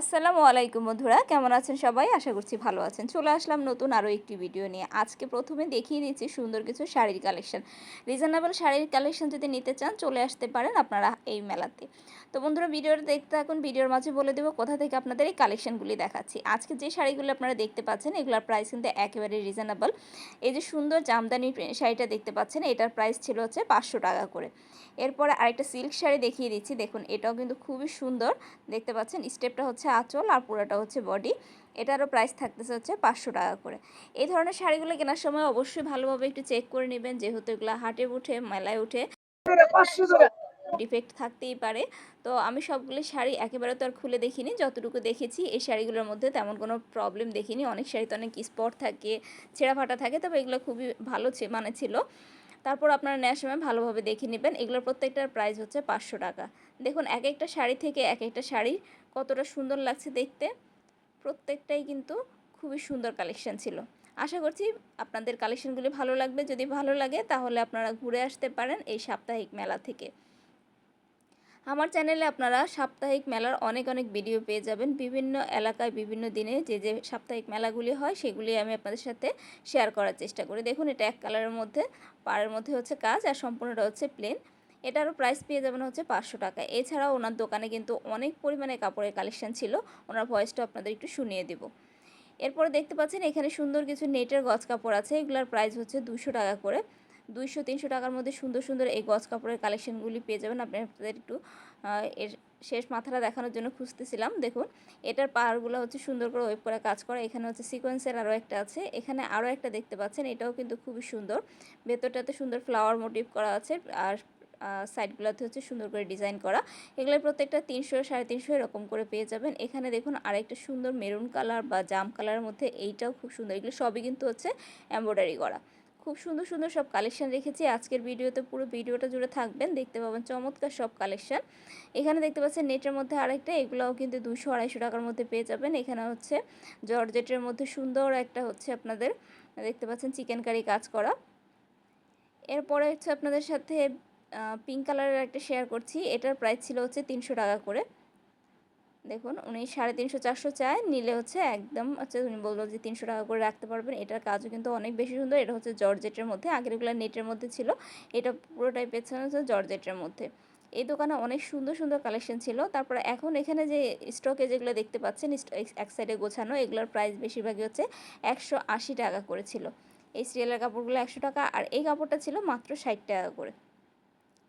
আসসালামু আলাইকুম বন্ধুরা, কেমন আছেন সবাই? আশা করছি ভালো আছেন। চলে আসলাম নতুন আরও একটি ভিডিও নিয়ে। আজকে প্রথমে দেখিয়ে দিচ্ছি সুন্দর কিছু শাড়ির কালেকশন রিজনেবল শাড়ির কালেকশন যদি নিতে চান, চলে আসতে পারেন আপনারা এই মেলাতে। তো বন্ধুরা, ভিডিওটা দেখতে থাকুন, ভিডিওর মাঝে বলে দেবো কোথা থেকে আপনাদের এই কালেকশনগুলি দেখাচ্ছি। আজকে যে শাড়িগুলো আপনারা দেখতে পাচ্ছেন, এগুলোর প্রাইস কিন্তু একেবারে রিজনেবল এই যে সুন্দর জামদানি শাড়িটা দেখতে পাচ্ছেন, এটার প্রাইস ছিল হচ্ছে পাঁচশো টাকা করে। এরপরে আরেকটা সিল্ক শাড়ি দেখিয়ে দিচ্ছি। দেখুন, এটাও কিন্তু খুবই সুন্দর। দেখতে পাচ্ছেন স্টেপটা হচ্ছে আঁচল আর পুরোটা হচ্ছে বডি। এটারও প্রাইস থাকতেছে হচ্ছে পাঁচশো টাকা করে। এই ধরনের শাড়িগুলো কেনার সময় অবশ্যই ভালোভাবে একটু চেক করে নেবেন, যেহেতু এগুলো হাটে উঠে, মেলায় উঠে ডিফেক্ট থাকতেই পারে। তো আমি সবগুলো শাড়ি একেবারে তো আর খুলে দেখিনি, যতটুকু দেখেছি এই শাড়িগুলোর মধ্যে তেমন কোনো প্রবলেম দেখিনি। অনেক শাড়িতে অনেক স্পট থাকে ছেঁড়া ফাটা থাকে, তবে এগুলো খুবই ভালো মানে ছিল। তারপর আপনারা নেওয়ার সময় ভালোভাবে দেখে নেবেন। এগুলোর প্রত্যেকটার প্রাইস হচ্ছে পাঁচশো টাকা। দেখুন এক একটা শাড়ি থেকে এক একটা শাড়ি কতটা সুন্দর লাগছে দেখতে, প্রত্যেকটাই কিন্তু খুবই সুন্দর কালেকশান ছিল। আশা করছি আপনাদের কালেকশানগুলি ভালো লাগবে। যদি ভালো লাগে তাহলে আপনারা ঘুরে আসতে পারেন এই সাপ্তাহিক মেলা থেকে। আমার চ্যানেলে আপনারা সাপ্তাহিক মেলার অনেক অনেক ভিডিও পেয়ে যাবেন। বিভিন্ন এলাকায় বিভিন্ন দিনে যে যে সাপ্তাহিক মেলাগুলি হয় সেগুলি আমি আপনাদের সাথে শেয়ার করার চেষ্টা করি। দেখুন এটা এক কালারের মধ্যে, পাড়ের মধ্যে হচ্ছে কাজ আর সম্পূর্ণটা হচ্ছে প্লেন এটারও প্রাইস পেয়ে যাবেন হচ্ছে পাঁচশো টাকা। এছাড়াও ওনার দোকানে কিন্তু অনেক পরিমাণে কাপড়ের কালেকশন ছিল। ওনার ভয়েসটা আপনাদের একটু শুনিয়ে দেব। এরপরে দেখতে পাচ্ছেন, এখানে সুন্দর কিছু নেটের গজ কাপড় আছে। এগুলোর প্রাইস হচ্ছে দুশো টাকা করে। দুইশো, তিনশো টাকার মধ্যে সুন্দর সুন্দর এই গজ কাপড়ের কালেকশনগুলি পেয়ে যাবেন। আপনি আপনাদের একটু এর শেষ মাথাটা দেখানোর জন্য খুঁজতেছিলাম। দেখুন, এটার পাহাড়গুলো হচ্ছে সুন্দর করে ওয়েব করে কাজ করা। এখানে হচ্ছে সিকোয়েন্সের আরও একটা আছে। এখানে আরও একটা দেখতে পাচ্ছেন, এটাও কিন্তু খুবই সুন্দর। ভেতরটাতে সুন্দর ফ্লাওয়ার মোটিভ করা আছে। আর সাইডগুলোতে হচ্ছে সুন্দর করে ডিজাইন করা। এগুলোর প্রত্যেকটা তিনশো সাড়ে তিনশো এরকম করে পেয়ে যাবেন। এখানে দেখুন আরেকটা সুন্দর মেরুন কালার বা জাম কালারের মধ্যে এইটাও খুব সুন্দর। এগুলো সবই কিন্তু হচ্ছে এম্ব্রয়ডারি করা। খুব সুন্দর সুন্দর সব কালেকশান রেখেছি। আজকের ভিডিওতে পুরো ভিডিওটা জুড়ে থাকবেন। দেখতে পাবেন চমৎকার সব কালেকশান এখানে দেখতে পাচ্ছেন নেটের মধ্যে আরেকটা, এগুলোও কিন্তু দুশো আড়াইশো টাকার মধ্যে পেয়ে যাবেন। এখানে হচ্ছে জর্জেটের মধ্যে সুন্দর একটা হচ্ছে আপনাদের, দেখতে পাচ্ছেন চিকেন কারি কাজ করা। এরপরে হচ্ছে আপনাদের সাথে পিঙ্ক কালারের একটা শেয়ার করছি। এটার প্রাইস ছিল হচ্ছে তিনশো টাকা করে। দেখুন, উনি সাড়ে তিনশো, চারশো চায়। নিলে হচ্ছে একদম হচ্ছে উনি বলল যে তিনশো টাকা করে রাখতে পারবেন। এটার কাজও কিন্তু অনেক বেশি সুন্দর। এটা হচ্ছে জর্জেটের মধ্যে। আগের এগুলো নেটের মধ্যে ছিল। এটা পুরোটাই পেছনে হচ্ছে জর্জেটের মধ্যে। এই দোকানে অনেক সুন্দর সুন্দর কালেকশন ছিল। তারপর এখন এখানে যে স্টকে যেগুলো দেখতে পাচ্ছেন এক সাইডে গোছানো, এগুলোর প্রাইস বেশিরভাগই হচ্ছে একশো আশি টাকা করে ছিল। এই সিরিয়ালের কাপড়গুলো একশো টাকা। আর এই কাপড়টা ছিল মাত্র ষাট টাকা করে।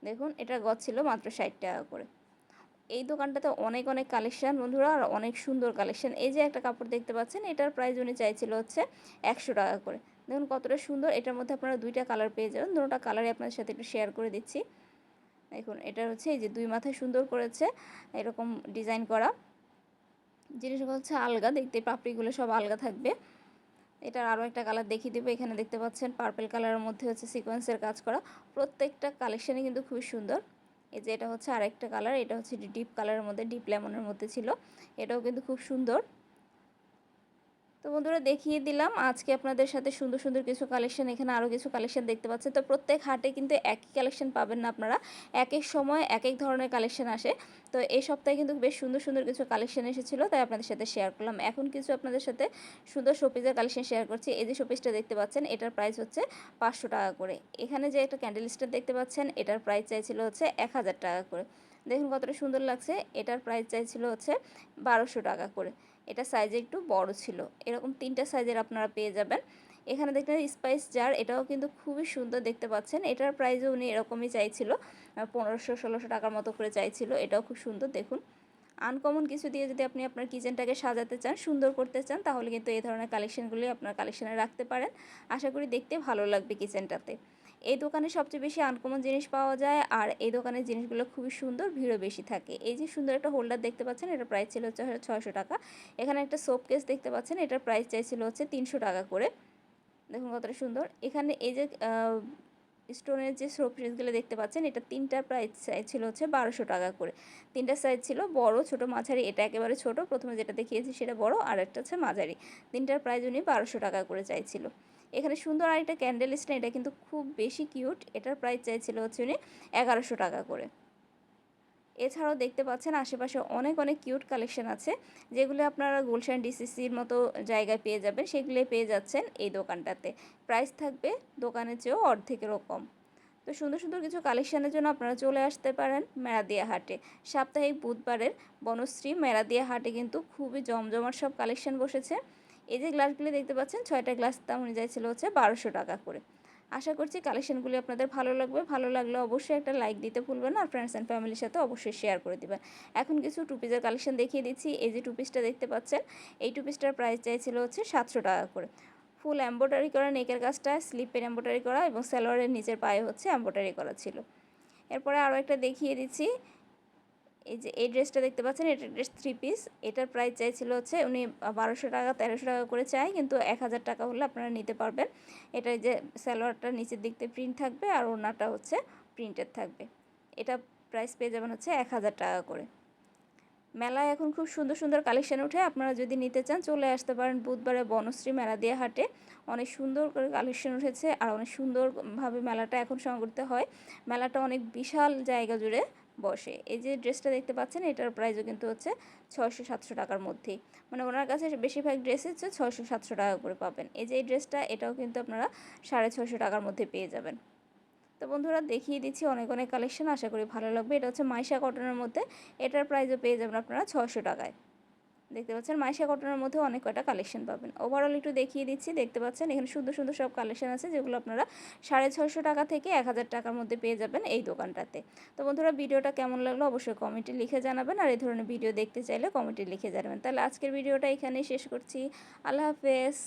দেখুন এটার গছ ছিল মাত্র ষাট টাকা করে। এই দোকানটাতে অনেক অনেক কালেকশান বন্ধুরা, আর অনেক সুন্দর কালেকশান। এই যে একটা কাপড় দেখতে পাচ্ছেন, এটার প্রাইস উনি চাইছিল হচ্ছে একশো টাকা করে। দেখুন, কতটা সুন্দর। এটার মধ্যে আপনারা দুইটা কালার পেয়ে যাবেন। দুটোটা কালারই আপনাদের সাথে একটু শেয়ার করে দিচ্ছি। দেখুন, এটা হচ্ছে এই যে দুই মাথায় সুন্দর করেছে, এরকম ডিজাইন করা। জিনিসগুলো হচ্ছে আলগা, দেখতে পাপড়িগুলো সব আলগা থাকবে। এটার আরও একটা কালার দেখিয়ে দেবো। এখানে দেখতে পাচ্ছেন পার্পেল কালারের মধ্যে হচ্ছে সিকোয়েন্সের কাজ করা। প্রত্যেকটা কালেকশানই কিন্তু খুবই সুন্দর। এই যে এটা হচ্ছে আরেকটা কালার এটা হচ্ছে ডিপ কালারের মধ্যে ডিপ লেমনের মধ্যে ছিল। এটাও কিন্তু খুব সুন্দর। তো বন্ধুরা দেখিয়ে দিলাম, আজকে আপনাদের সাথে সুন্দর সুন্দর কিছু কালেকশন এখানে আরও কিছু কালেকশন দেখতে পাচ্ছেন। তো প্রত্যেক হাটে কিন্তু একই কালেকশন পাবেন না আপনারা। এক এক সময় এক এক ধরনের কালেকশন আসে। তো এই সপ্তাহে কিন্তু বেশ সুন্দর সুন্দর কিছু কালেকশন এসেছিল, তাই আপনাদের সাথে শেয়ার করলাম। এখন কিছু আপনাদের সাথে সুন্দর শোপিসের কালেকশন শেয়ার করছি। এই যে শোপিসটা দেখতে পাচ্ছেন, এটার প্রাইস হচ্ছে পাঁচশো টাকা করে। এখানে যে একটা ক্যান্ডেল স্টার দেখতে পাচ্ছেন, এটার প্রাইস চাইছিল হচ্ছে এক হাজার টাকা করে। দেখুন কতটা সুন্দর লাগছে, এটার প্রাইস চাইছিল হচ্ছে বারোশো টাকা করে। এটা সাইজে একটু বড় ছিল। এরকম তিনটা সাইজের আপনারা পেয়ে যাবেন। এখানে দেখতে স্পাইস জার এটাও কিন্তু খুবই সুন্দর দেখতে পাচ্ছেন। এটার প্রাইসও উনি এরকমই চাইছিল। পনেরোশো, ষোলোশো টাকার মতো করে চাইছিল। এটাও খুব সুন্দর, দেখুন। আনকমন কিছু দিয়ে যদি আপনি আপনার কিচেনটাকে সাজাতে চান, সুন্দর করতে চান, তাহলে কিন্তু এই ধরনের কালেকশনগুলি আপনার কালেকশানে রাখতে পারেন। আশা করি দেখতে ভালো লাগবে কিচেনটাতে এই দোকানে সবচেয়ে বেশি আনকমন জিনিস পাওয়া যায় আর এই দোকানের জিনিসগুলো খুবই সুন্দর, ভিড়ও বেশি থাকে। এই যে সুন্দর একটা হোল্ডার দেখতে পাচ্ছেন, এটার প্রাইস ছিল হচ্ছে ছয়শো টাকা। এখানে একটা সোপ কেস দেখতে পাচ্ছেন, এটার প্রাইস চাইছিল হচ্ছে তিনশো টাকা করে। দেখুন কতটা সুন্দর। এখানে এই যে স্টোনের যে সোপ পিসগুলো দেখতে পাচ্ছেন, এটা তিনটার প্রাইস সাইজ ছিল হচ্ছে বারোশো টাকা করে। তিনটা সাইজ ছিল, বড়, ছোট, মাঝারি, এটা একেবারে ছোট। প্রথমে যেটা দেখিয়েছি সেটা বড়, আর একটা হচ্ছে মাঝারি। তিনটার প্রাইস উনি বারোশো টাকা করে চাইছিল। এখানে সুন্দর আরেকটা ক্যান্ডেল স্ট্যান্ড এটা কিন্তু খুব বেশি কিউট এটার প্রাইস চাইছিল হচ্ছে উনি এগারোশো টাকা করে। এছাড়াও দেখতে পাচ্ছেন আশেপাশে অনেক অনেক কিউট কালেকশন আছে, যেগুলো আপনারা গুলশান ডিসিসির মতো জায়গায় পেয়ে যাবেন সেগুলো পেয়ে যাচ্ছেন এই দোকানটাতে। প্রাইস থাকবে দোকানের চেয়েও অর্ধেকেরও কম। তো সুন্দর সুন্দর কিছু কালেকশানের জন্য আপনারা চলে আসতে পারেন মেরাদিয়া হাটে। সাপ্তাহিক বুধবারের বনশ্রী মেরাদিয়া হাটে কিন্তু খুবই জমজমাট সব কালেকশন বসেছে। এই যে গ্লাসগুলি দেখতে পাচ্ছেন, ছয়টা গ্লাস দাম অনুযায়ী ছিল হচ্ছে বারোশো টাকা করে। আশা করছি কালেকশনগুলি আপনাদের ভালো লাগবে। ভালো লাগলে অবশ্যই একটা লাইক দিতে ভুলবেন আর ফ্রেন্ডস অ্যান্ড ফ্যামিলির সাথে অবশ্যই শেয়ার করে দিবেন। এখন কিছু টুপিজের কালেকশন দেখিয়ে দিচ্ছি। এই যে টুপিসটা দেখতে পাচ্ছেন, এই টুপিসটার প্রাইস চাইছিল হচ্ছে সাতশো টাকা করে। ফুল এম্ব্রয়ডারি করা নেকের কাজটা স্লিপের এম্ব্রয়ডারি করা এবং সালোয়ারের নিচের পায়ে হচ্ছে এম্ব্রয়ডারি করা ছিল। এরপরে আরও একটা দেখিয়ে দিচ্ছি। এই যে এই ড্রেসটা দেখতে পাচ্ছেন, এটা ড্রেস থ্রি পিস এটার প্রাইস চাইছিল হচ্ছে উনি বারোশো টাকা, তেরোশো টাকা করে চাই, কিন্তু এক হাজার টাকা হলে আপনারা নিতে পারবেন। এটা যে সালোয়ারটা নিচের দিক থেকে প্রিন্ট থাকবে আর ওনাটা হচ্ছে প্রিন্টেড থাকবে। এটা প্রাইস পেয়ে যাবেন হচ্ছে এক হাজার টাকা করে। মেলায় এখন খুব সুন্দর সুন্দর কালেকশান উঠে আপনারা যদি নিতে চান, চলে আসতে পারেন বুধবারে বনশ্রী মেলা দিয়ে হাটে। অনেক সুন্দর করে কালেকশন উঠেছে আর অনেক সুন্দরভাবে মেলাটা এখন সংগঠিত হয়। মেলাটা অনেক বিশাল জায়গা জুড়ে বসে। এই যে ড্রেসটা দেখতে পাচ্ছেন, এটার প্রাইসও কিন্তু হচ্ছে ছয়শো সাতশো টাকার মধ্যেই। মানে ওনার কাছে বেশিরভাগ ড্রেস হচ্ছে ছয়শো সাতশো টাকা করে পাবেন। এই যে এই ড্রেসটা এটাও কিন্তু আপনারা সাড়ে ছয়শো টাকার মধ্যে পেয়ে যাবেন। তো বন্ধুরা, দেখিয়ে দিচ্ছি অনেক অনেক কালেকশন আশা করি ভালো লাগবে। এটা হচ্ছে মাইশা কটনের মধ্যে। এটার প্রাইসও পেয়ে যাবেন আপনারা ছশো টাকায়। দেখতে পাচ্ছেন, মাইশা কটনের মধ্যে অনেক কয়টা কালেকশন পাবেন। ওভারঅল একটু দেখিয়ে দিচ্ছি, দেখতে পাচ্ছেন, এখানে সুন্দর সুন্দর সব কালেকশন আছে, যেগুলো আপনারা সাড়ে ছশো টাকা থেকে এক হাজার টাকার মধ্যে পেয়ে যাবেন এই দোকানটাতে। তো বন্ধুরা, ভিডিওটা কেমন লাগল অবশ্যই কমেন্টে লিখে জানাবেন, আর এই ধরনের ভিডিও দেখতে চাইলে কমেন্টে লিখে জানাবেন। তাহলে আজকের ভিডিওটা এখানেই শেষ করছি। আল্লাহ হাফেজ।